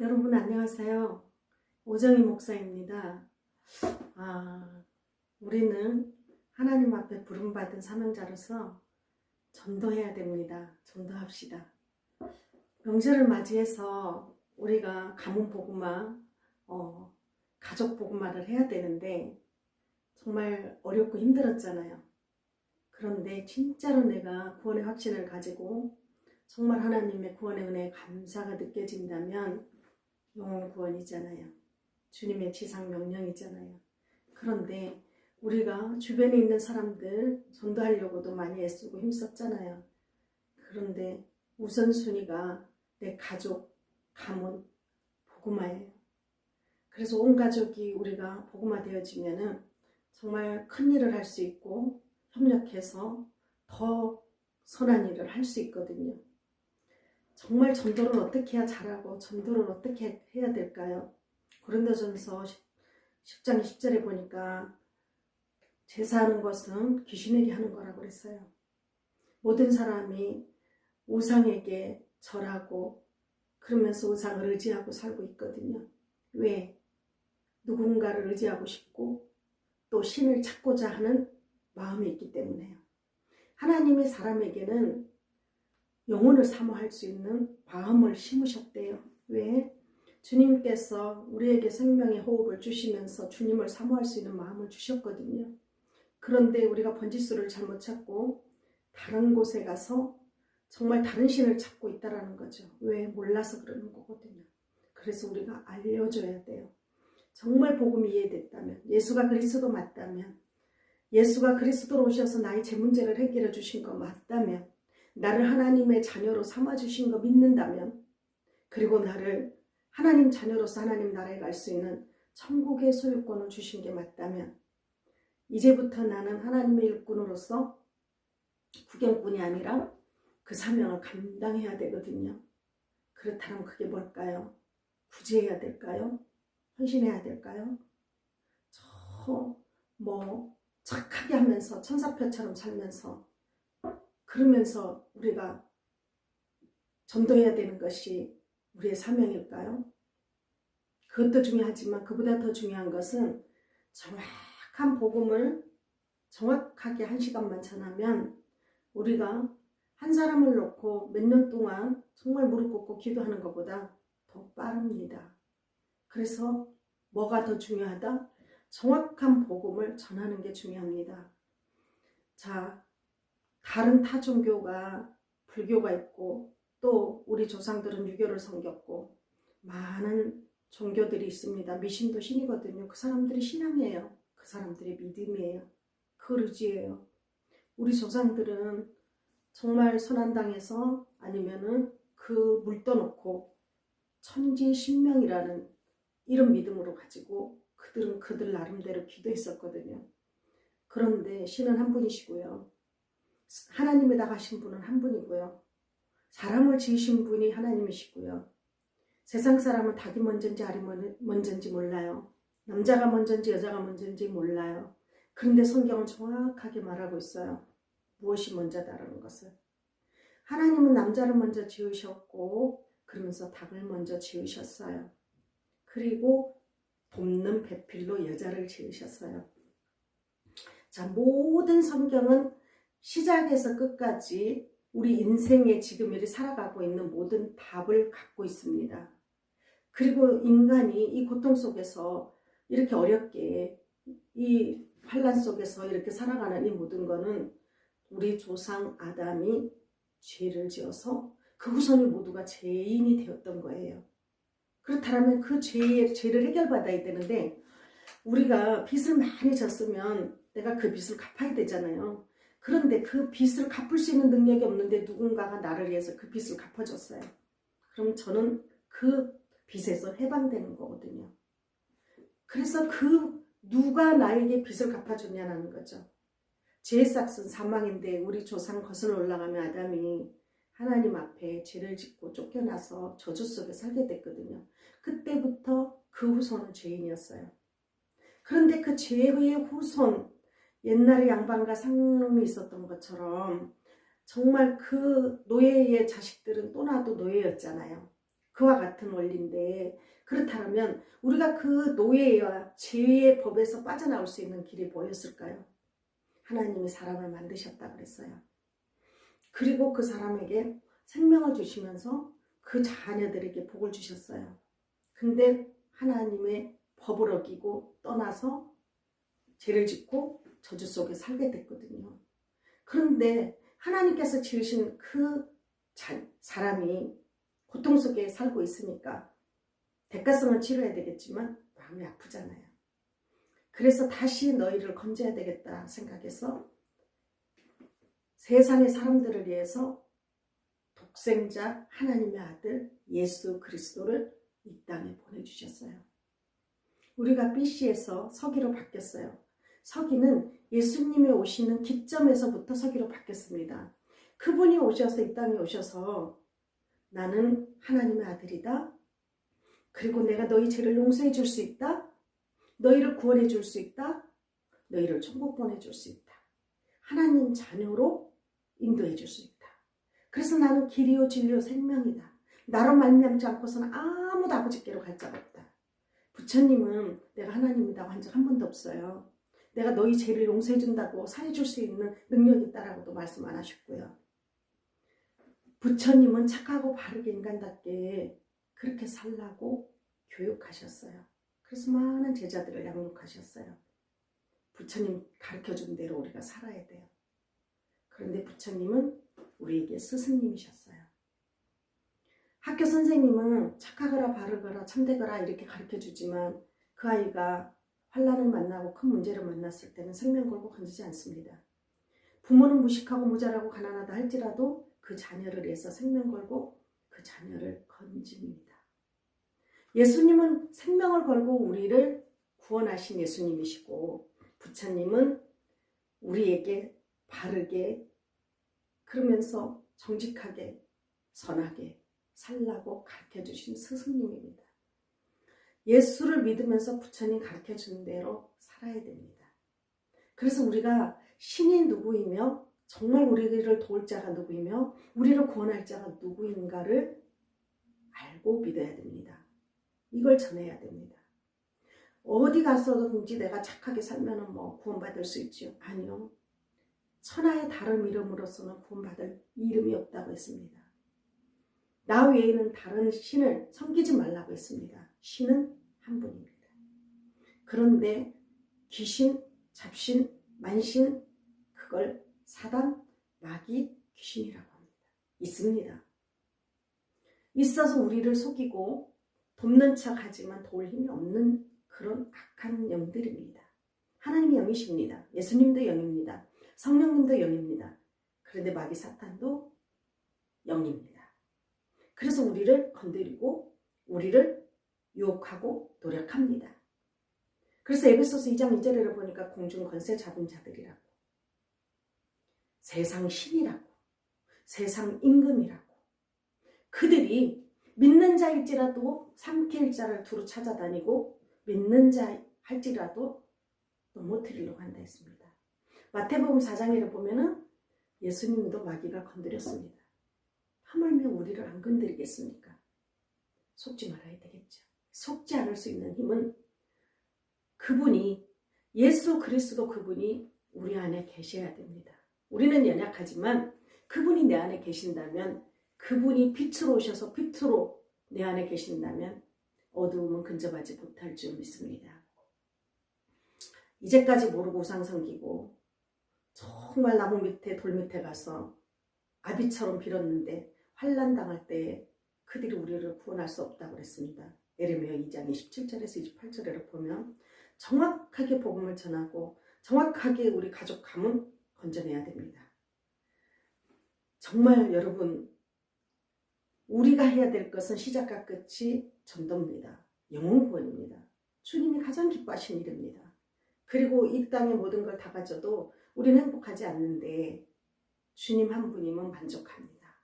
여러분 안녕하세요. 오정희 목사입니다. 아, 우리는 하나님 앞에 부름받은 사명자로서 전도해야 됩니다. 전도합시다. 명절을 맞이해서 우리가 가문 복음화, 어, 가족 복음화를 해야 되는데 정말 어렵고 힘들었잖아요. 그런데 진짜로 내가 구원의 확신을 가지고 정말 하나님의 구원의 은혜에 감사가 느껴진다면 영혼 구원이잖아요. 주님의 지상 명령이잖아요. 그런데 우리가 주변에 있는 사람들 전도하려고도 많이 애쓰고 힘썼잖아요. 그런데 우선순위가 내 가족, 가문, 복음화예요. 그래서 온 가족이 우리가 복음화 되어지면은 정말 큰 일을 할 수 있고 협력해서 더 선한 일을 할 수 있거든요. 정말 전도를 어떻게 해야 잘하고 전도를 어떻게 해야 될까요? 고린도전서 10장 10절에 보니까 제사하는 것은 귀신에게 하는 거라고 그랬어요. 모든 사람이 우상에게 절하고 그러면서 우상을 의지하고 살고 있거든요. 왜? 누군가를 의지하고 싶고 또 신을 찾고자 하는 마음이 있기 때문에요. 하나님이 사람에게는 영혼을 사모할 수 있는 마음을 심으셨대요. 왜? 주님께서 우리에게 생명의 호흡을 주시면서 주님을 사모할 수 있는 마음을 주셨거든요. 그런데 우리가 번지수를 잘못 찾고 다른 곳에 가서 정말 다른 신을 찾고 있다라는 거죠. 왜? 몰라서 그러는 거거든요. 그래서 우리가 알려줘야 돼요. 정말 복음이 이해됐다면, 예수가 그리스도 맞다면, 예수가 그리스도로 오셔서 나의 제 문제를 해결해 주신 거 맞다면, 나를 하나님의 자녀로 삼아 주신 거 믿는다면, 그리고 나를 하나님 자녀로서 하나님 나라에 갈 수 있는 천국의 소유권을 주신 게 맞다면, 이제부터 나는 하나님의 일꾼으로서 구경꾼이 아니라 그 사명을 감당해야 되거든요. 그렇다면 그게 뭘까요? 구제해야 될까요? 헌신해야 될까요? 저, 뭐, 착하게 하면서, 천사표처럼 살면서, 그러면서 우리가 전도해야 되는 것이 우리의 사명일까요? 그것도 중요하지만 그보다 더 중요한 것은 정확한 복음을 정확하게 한 시간만 전하면 우리가 한 사람을 놓고 몇 년 동안 정말 무릎 꿇고 기도하는 것보다 더 빠릅니다. 그래서 뭐가 더 중요하다? 정확한 복음을 전하는 게 중요합니다. 자, 다른 타 종교가 불교가 있고 또 우리 조상들은 유교를 섬겼고 많은 종교들이 있습니다. 미신도 신이거든요. 그 사람들이 신앙이에요. 그 사람들의 믿음이에요. 그 의지예요. 우리 조상들은 정말 선한당에서 아니면은 그 물 떠놓고 천지신명이라는 이런 믿음으로 가지고 그들은 그들 나름대로 기도했었거든요. 그런데 신은 한 분이시고요. 하나님에다 가신 분은 한 분이고요. 사람을 지으신 분이 하나님이시고요. 세상 사람은 닭이 먼저인지 알이 먼저인지 몰라요. 남자가 먼저인지 여자가 먼저인지 몰라요. 그런데 성경은 정확하게 말하고 있어요. 무엇이 먼저다라는 것을. 하나님은 남자를 먼저 지으셨고 그러면서 닭을 먼저 지으셨어요. 그리고 돕는 배필로 여자를 지으셨어요. 자, 모든 성경은 시작에서 끝까지 우리 인생의 지금 이 살아가고 있는 모든 답을 갖고 있습니다. 그리고 인간이 이 고통 속에서 이렇게 어렵게 이 환란 속에서 이렇게 살아가는 이 모든 거는 우리 조상 아담이 죄를 지어서 그 후손이 모두가 죄인이 되었던 거예요. 그렇다면 그 죄의 죄를 해결받아야 되는데 우리가 빚을 많이 졌으면 내가 그 빚을 갚아야 되잖아요. 그런데 그 빚을 갚을 수 있는 능력이 없는데 누군가가 나를 위해서 그 빚을 갚아줬어요. 그럼 저는 그 빚에서 해방되는 거거든요. 그래서 그 누가 나에게 빚을 갚아줬냐는 거죠. 죄의 싹은 사망인데 우리 조상 거슬러 올라가면 아담이 하나님 앞에 죄를 짓고 쫓겨나서 저주 속에 살게 됐거든요. 그때부터 그 후손은 죄인이었어요. 그런데 그 죄의 후손, 옛날에 양반과 상놈이 있었던 것처럼 정말 그 노예의 자식들은 또 나도 노예였잖아요. 그와 같은 원리인데 그렇다면 우리가 그 노예와 죄의 법에서 빠져나올 수 있는 길이 뭐였을까요? 하나님이 사람을 만드셨다 그랬어요. 그리고 그 사람에게 생명을 주시면서 그 자녀들에게 복을 주셨어요. 근데 하나님의 법을 어기고 떠나서 죄를 짓고 저주 속에 살게 됐거든요. 그런데 하나님께서 지으신 그 자, 사람이 고통 속에 살고 있으니까 대가성을 치러야 되겠지만 마음이 아프잖아요. 그래서 다시 너희를 건져야 되겠다 생각해서 세상의 사람들을 위해서 독생자 하나님의 아들 예수 그리스도를 이 땅에 보내주셨어요. 우리가 BC에서 서기로 바뀌었어요. 서기는 예수님이 오시는 기점에서부터 서기로 바뀌었습니다. 그분이 오셔서 이 땅에 오셔서 나는 하나님의 아들이다. 그리고 내가 너희 죄를 용서해 줄 수 있다. 너희를 구원해 줄 수 있다. 너희를 천국 보내줄 수 있다. 하나님 자녀로 인도해 줄 수 있다. 그래서 나는 길이요 진리요 생명이다. 나로 말미암지 않고서는 아무도 아버지께로 갈 자가 없다. 부처님은 내가 하나님이라고 한적 한 번도 없어요. 내가 너희 죄를 용서해 준다고 사해 줄 수 있는 능력이 있다라고도 말씀 안 하셨고요. 부처님은 착하고 바르게 인간답게 그렇게 살라고 교육하셨어요. 그래서 많은 제자들을 양육하셨어요. 부처님 가르쳐 준 대로 우리가 살아야 돼요. 그런데 부처님은 우리에게 스승님이셨어요. 학교 선생님은 착하거라 바르거라 참되거라 이렇게 가르쳐 주지만 그 아이가 환란을 만나고 큰 문제를 만났을 때는 생명 걸고 건지지 않습니다. 부모는 무식하고 모자라고 가난하다 할지라도 그 자녀를 위해서 생명 걸고 그 자녀를 건집니다. 예수님은 생명을 걸고 우리를 구원하신 예수님이시고 부처님은 우리에게 바르게 그러면서 정직하게 선하게 살라고 가르쳐 주신 스승님입니다. 예수를 믿으면서 부처님 가르쳐 주는 대로 살아야 됩니다. 그래서 우리가 신이 누구이며 정말 우리를 도울 자가 누구이며 우리를 구원할 자가 누구인가를 알고 믿어야 됩니다. 이걸 전해야 됩니다. 어디 가서든지 내가 착하게 살면 뭐 구원받을 수 있죠? 아니요. 천하의 다른 이름으로서는 구원받을 이름이 없다고 했습니다. 나 외에는 다른 신을 섬기지 말라고 했습니다. 신은 한 분입니다. 그런데 귀신, 잡신, 만신 그걸 사단, 마귀, 귀신이라고 합니다. 있습니다. 있어서 우리를 속이고 돕는 척 하지만 도울 힘이 없는 그런 악한 영들입니다. 하나님이 영이십니다. 예수님도 영입니다. 성령님도 영입니다. 그런데 마귀 사탄도 영입니다. 그래서 우리를 건드리고 우리를 유혹하고 노력합니다. 그래서 에베소서 2장 2절에 보니까 공중 권세 잡은 자들이라고 세상 신이라고 세상 임금이라고 그들이 믿는 자일지라도 삼킬 자를 두루 찾아다니고 믿는 자 할지라도 넘어뜨리려고 한다 했습니다. 마태복음 4장에 보면은 예수님도 마귀가 건드렸습니다. 하물며 우리를 안 건드리겠습니까? 속지 말아야 되겠죠. 속지 않을 수 있는 힘은 그분이 예수 그리스도 그분이 우리 안에 계셔야 됩니다. 우리는 연약하지만 그분이 내 안에 계신다면 그분이 빛으로 오셔서 빛으로 내 안에 계신다면 어두움은 근접하지 못할 줄 믿습니다. 이제까지 모르고 우상 섬기고 정말 나무 밑에 돌 밑에 가서 아비처럼 빌었는데 환란 당할 때 그들이 우리를 구원할 수 없다고 그랬습니다. 예레미야 2장 27절에서 28절에 보면 정확하게 복음을 전하고 정확하게 우리 가족 가문 건져내야 됩니다. 정말 여러분 우리가 해야 될 것은 시작과 끝이 전도입니다. 영혼 구원입니다. 주님이 가장 기뻐하신 일입니다. 그리고 이 땅의 모든 걸 다 가져도 우리는 행복하지 않는데 주님 한 분이면 만족합니다.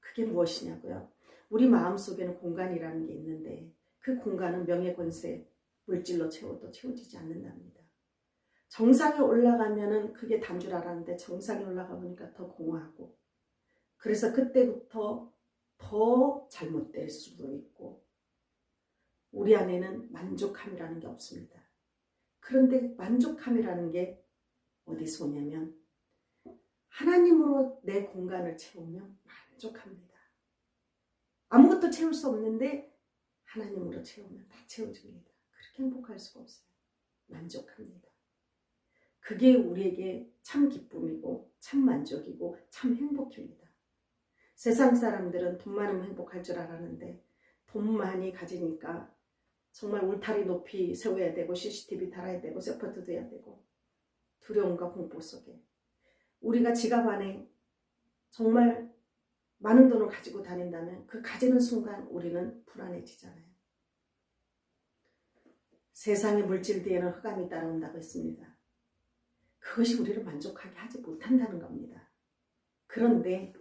그게 무엇이냐고요? 우리 마음 속에는 공간이라는 게 있는데 그 공간은 명예 권세 물질로 채워도 채워지지 않는답니다. 정상에 올라가면은 그게 단 줄 알았는데 정상에 올라가 보니까 더 공허하고 그래서 그때부터 더 잘못될 수도 있고 우리 안에는 만족함이라는 게 없습니다. 그런데 만족함이라는 게 어디서 오냐면 하나님으로 내 공간을 채우면 만족합니다. 아무것도 채울 수 없는데 하나님으로 채우면 다 채워집니다. 그렇게 행복할 수가 없어요. 만족합니다. 그게 우리에게 참 기쁨이고 참 만족이고 참 행복입니다. 세상 사람들은 돈 많으면 행복할 줄 알았는데 돈 많이 가지니까 정말 울타리 높이 세워야 되고 CCTV 달아야 되고 세퍼트도 해야 되고 두려움과 공포 속에 우리가 지갑 안에 정말 많은 돈을 가지고 다닌다면 그 가지는 순간 우리는 불안해지잖아요. 세상의 물질 뒤에는 흑암이 따라온다고 했습니다. 그것이 우리를 만족하게 하지 못한다는 겁니다. 그런데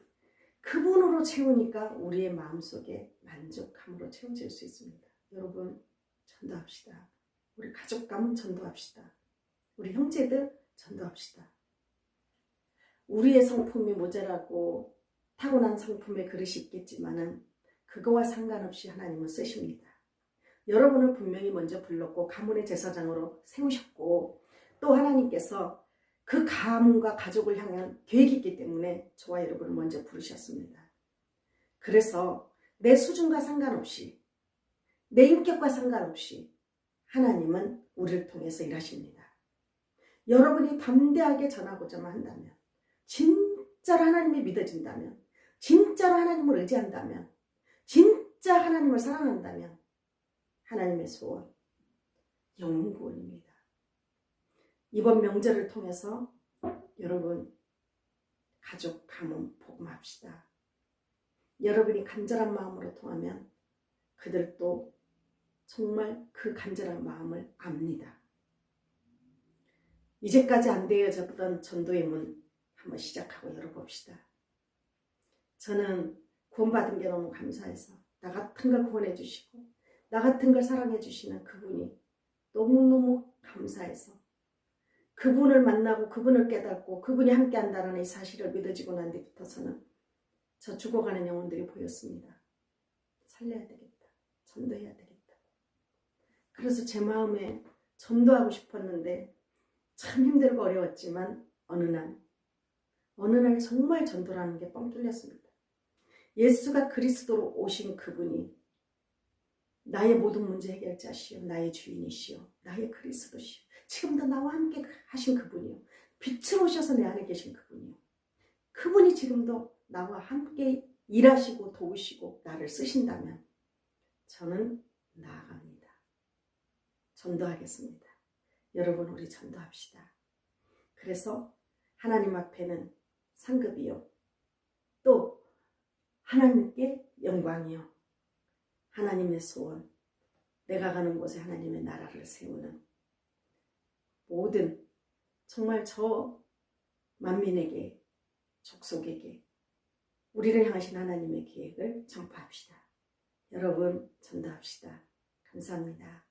그분으로 채우니까 우리의 마음속에 만족함으로 채워질 수 있습니다. 여러분 전도합시다. 우리 가족 가문 전도합시다. 우리 형제들 전도합시다. 우리의 성품이 모자라고 타고난 성품의 그릇이 있겠지만은 그거와 상관없이 하나님은 쓰십니다. 여러분을 분명히 먼저 불렀고 가문의 제사장으로 세우셨고 또 하나님께서 그 가문과 가족을 향한 계획이 있기 때문에 저와 여러분을 먼저 부르셨습니다. 그래서 내 수준과 상관없이 내 인격과 상관없이 하나님은 우리를 통해서 일하십니다. 여러분이 담대하게 전하고자만 한다면 진짜로 하나님이 믿어진다면 진짜로 하나님을 의지한다면 진짜 하나님을 사랑한다면 하나님의 소원 영혼 구원입니다. 이번 명절을 통해서 여러분 가족 가문 복음합시다. 여러분이 간절한 마음으로 통하면 그들도 정말 그 간절한 마음을 압니다. 이제까지 안 되어졌던 전도의 문 한번 시작하고 열어봅시다. 저는 구원받은 게 너무 감사해서 나 같은 걸 구원해 주시고 나 같은 걸 사랑해 주시는 그분이 너무너무 감사해서 그분을 만나고 그분을 깨닫고 그분이 함께 한다는 이 사실을 믿어지고 난 뒤부터서는 저 죽어가는 영혼들이 보였습니다. 살려야 되겠다. 전도해야 되겠다. 그래서 제 마음에 전도하고 싶었는데 참 힘들고 어려웠지만 어느 날 어느 날 정말 전도라는 게 뻥 뚫렸습니다. 예수가 그리스도로 오신 그분이 나의 모든 문제 해결자시요 나의 주인이시요 나의 그리스도시요 지금도 나와 함께 하신 그분이요 빛으로 오셔서 내 안에 계신 그분이요 그분이 지금도 나와 함께 일하시고 도우시고 나를 쓰신다면 저는 나아갑니다. 전도하겠습니다. 여러분 우리 전도합시다. 그래서 하나님 앞에는 상급이요. 또 하나님께 영광이요. 하나님의 소원, 내가 가는 곳에 하나님의 나라를 세우는 모든 정말 저 만민에게 족속에게 우리를 향하신 하나님의 계획을 전파합시다. 여러분 전도합시다. 감사합니다.